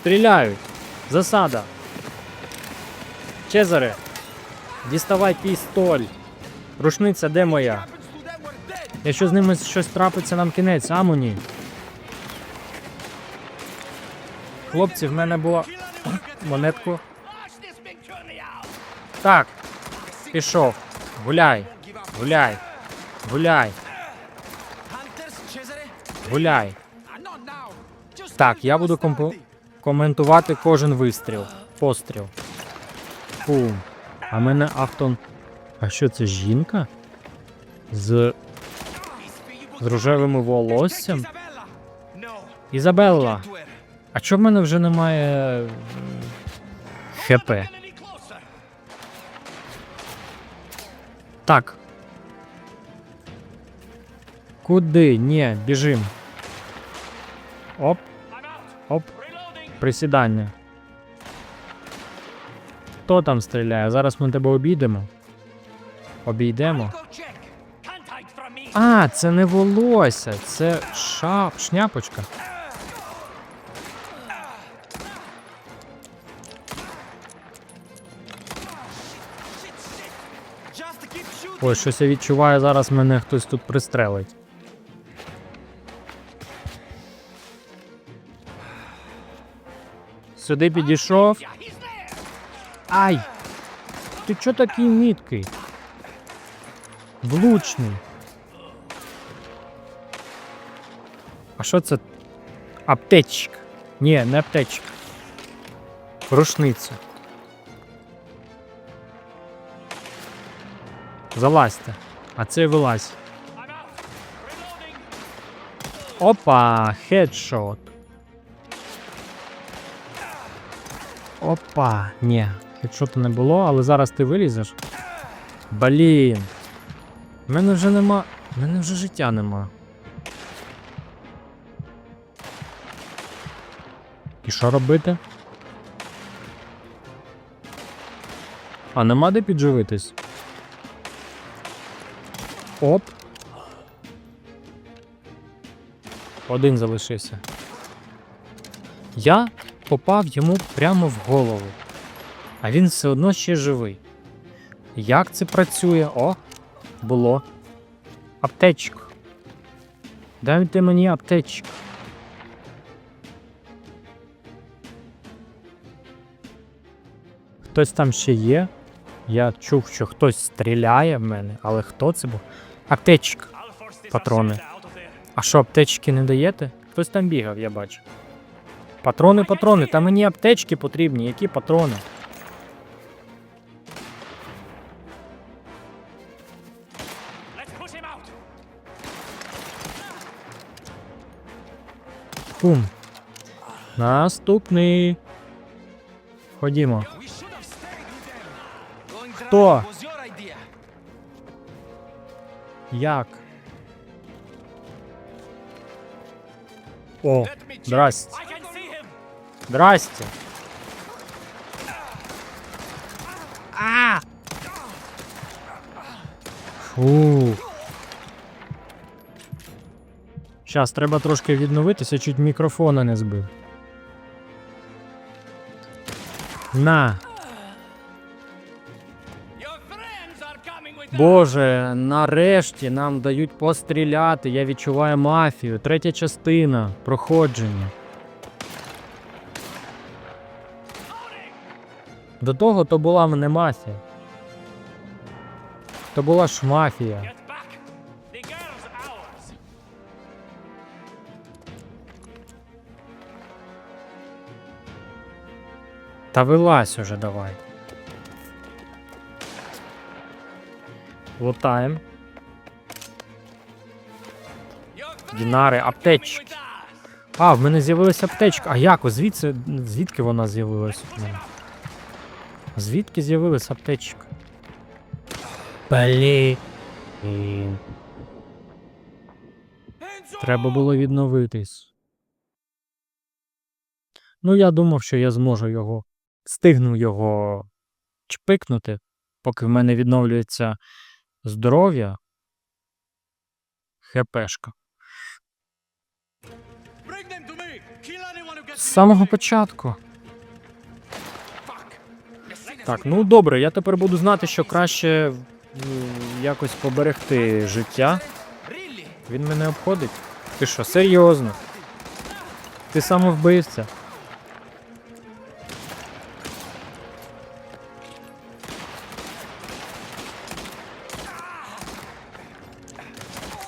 Стріляють. Засада. Чезаре. Діставай пістоль. Рушниця де моя? Якщо з ними щось трапиться, нам кінець, амуні. Хлопці, в мене була монетку. Так. Пішов. Гуляй. Гуляй. Гуляй. Гуляй. Так, я буду компо- коментувати кожен вистріл. Постріл. Бум. А мене автон. А що це жінка? З. З рожевими волоссям? Ізабелла. А чого в мене вже немає. ХП? Так. Куди? Ні, біжим. Оп. Оп. Присідання. Хто там стріляє? Зараз ми тебе обійдемо. Обійдемо. А, це не волосся, це шап, шняпочка. Ой, щось я відчуваю, зараз мене хтось тут пристрелить. Сюди підійшов. Ай! Ти чо такий міткий? Влучний. А що це? Аптечка. Ні, не аптечка. Рушниця. Залазьте. А це вилазь. Опа, хедшот. Опа, ні, хедшота не було, але зараз ти вилізеш. Блін. В мене вже нема. В мене вже життя нема. І що робити? А нема де підживитись? Оп. Один залишився. Я попав йому прямо в голову. А він все одно ще живий. Як це працює? О, було. Аптечка. Дайте мені аптечку. Хтось там ще є. Я чув, що хтось стріляє в мене, але хто це був? Аптечка. Патрони. А що, аптечки не даєте? Хтось там бігав, я бачу. Патрони, патрони, та мені аптечки потрібні, які патрони? Бум. Наступний. Ходімо. Хто? Як? О, здрасте. Здрасте. А! Фу. Щас, треба трошки відновитися, чуть мікрофона не збив. На. Боже, нарешті нам дають постріляти. Я відчуваю мафію. Третя частина проходження. До того то була не мафія. То була ж мафія. Та вилазь уже давай. Лутаємо. Дінари, аптечки. А, в мене з'явилася аптечка. А як? Звідси, звідки вона з'явилася в мене? Звідки з'явилася аптечка? Блін. Треба було відновитись. Ну, я думав, що я зможу його. Стигну його чпикнути, поки в мене відновлюється здоров'я. ХПшка. З самого початку. Так, ну добре, я тепер буду знати, що краще якось поберегти життя. Він мене обходить. Ти що, серйозно? Ти самовбивця.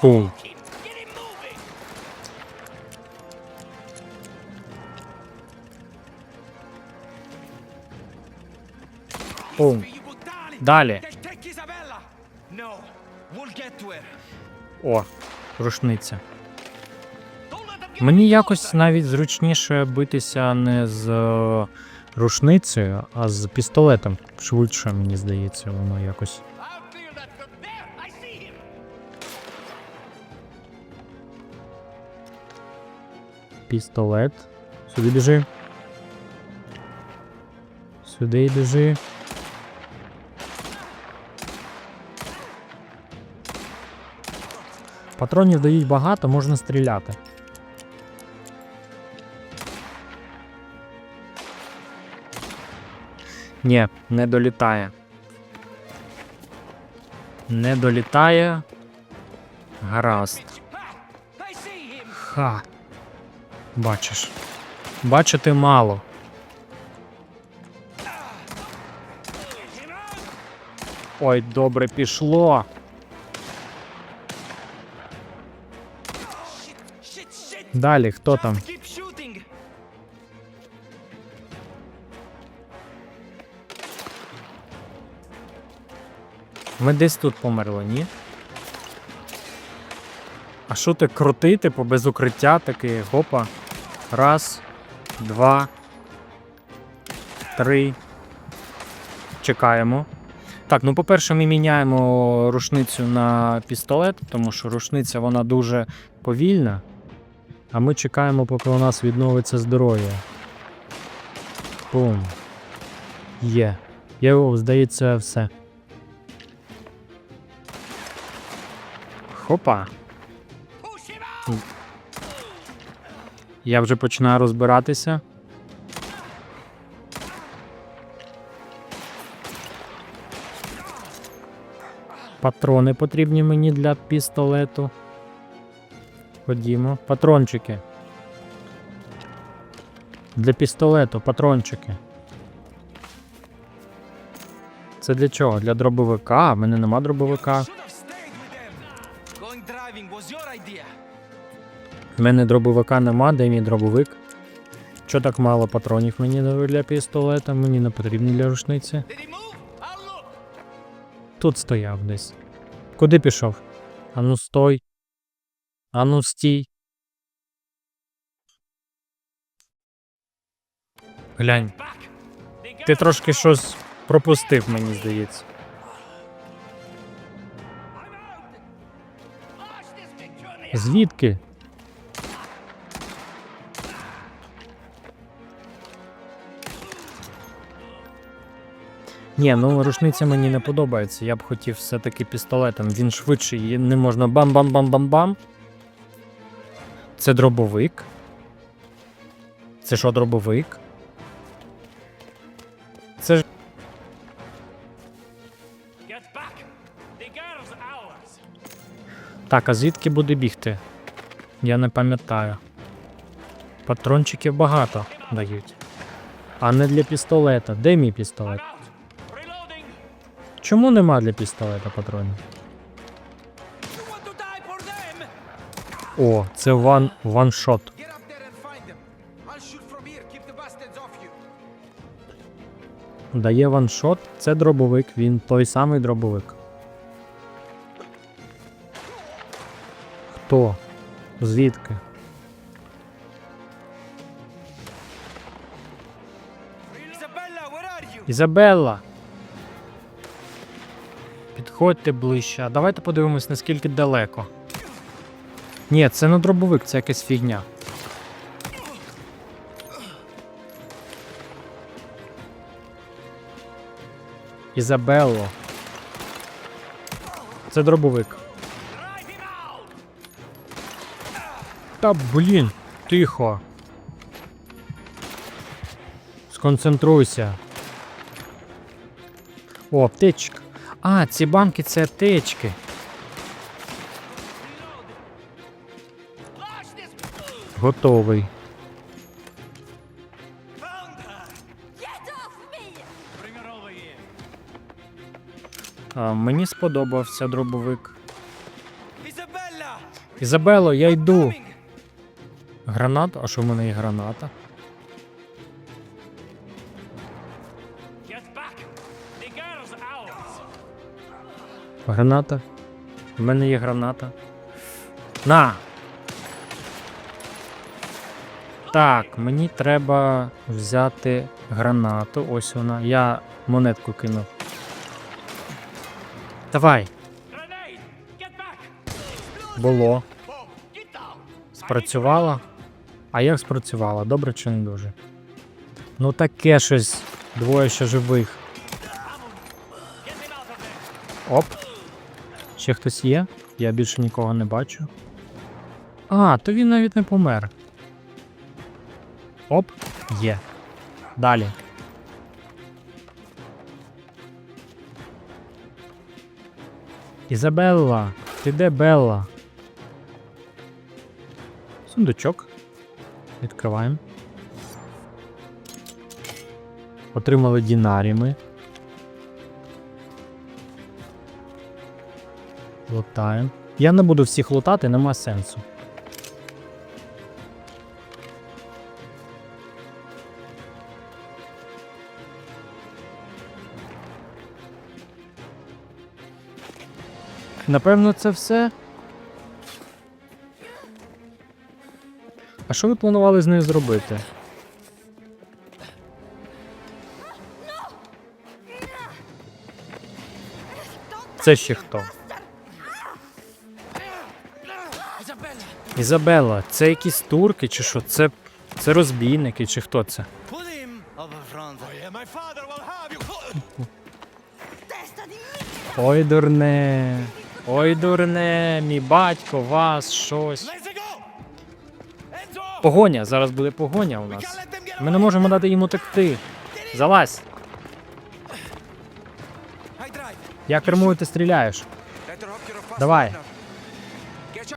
Фу. Фу. Далі. О, рушниця. Мені якось навіть зручніше битися не з е, рушницею, а з пістолетом. Швидше, мені здається, воно якось. Пістолет. Сюди біжи. Сюди біжи. Патронів дають багато, можна стріляти. Ні, не долітає. Не долітає. Гаразд. Ха. Бачиш. Бачити мало. Ой, добре пішло. Далі, хто там? Ми десь тут померли, ні? А що ти крутий, типу, без укриття такий, гопа. Раз, два, три. Чекаємо. Так, ну по-перше, ми міняємо рушницю на пістолет, тому що рушниця вона дуже повільна. А ми чекаємо, поки у нас відновиться здоров'я. Бум. Є. О, здається, все. Хопа. Я вже починаю розбиратися. Патрони потрібні мені для пістолету. Ходімо. Патрончики. Для пістолету, патрончики. Це для чого? Для дробовика? В мене нема дробовика. В мене дробовика нема, де мій дробовик. Чо так мало патронів мені для пістолета, мені не потрібні для рушниці. Тут стояв десь. Куди пішов? Ану стой. Ану стій. Глянь, ти трошки щось пропустив, мені здається. Звідки? Ні, ну рушниця мені не подобається. Я б хотів все-таки пістолетом. Він швидший, не можна бам-бам-бам-бам-бам. Це дробовик. Це що, дробовик? Це ж. Так, а звідки буде бігти? Я не пам'ятаю. Патрончиків багато дають. А не для пістолета. Де мій пістолет? Чому нема для пістолета патронів? О, це ван ваншот. Дає ваншот. Це дробовик, він той самий дробовик. Хто? Звідки? Ізабелла! Підходьте ближче. А давайте подивимось, наскільки далеко. Ні, це не дробовик, це якась фігня. Ізабелло. Це дробовик. Та блін, тихо. Сконцентруйся. О, аптечка. А, ці банки це аптечки. Готовий. А, мені сподобався дробовик. Ізабело, я йду. Граната? А що в мене є граната? Граната. В мене є граната. На! Так, мені треба взяти гранату. Ось вона. Я монетку кинув. Давай, було. Спрацювала? А як спрацювала? Добре чи не дуже? Ну таке щось. Двоє ще живих. Оп. Ще хтось є? Я більше нікого не бачу. А, то він навіть не помер. Оп, є. Далі. Ізабелла, ти де Белла? Сундучок. Відкриваємо. Отримали дінарі ми. Лутаємо. Я не буду всіх лутати, нема сенсу. Напевно, це все. А що ви планували з нею зробити? Це ще хто? Ізабелла, це якісь турки чи що? Це, це розбійники чи хто це? Ой, дурне. Ой, дурне, мій батько, вас, щось. Погоня, зараз буде погоня у нас. Ми не можемо дати йому текти. Залазь. Я кермую, ти стріляєш. Давай.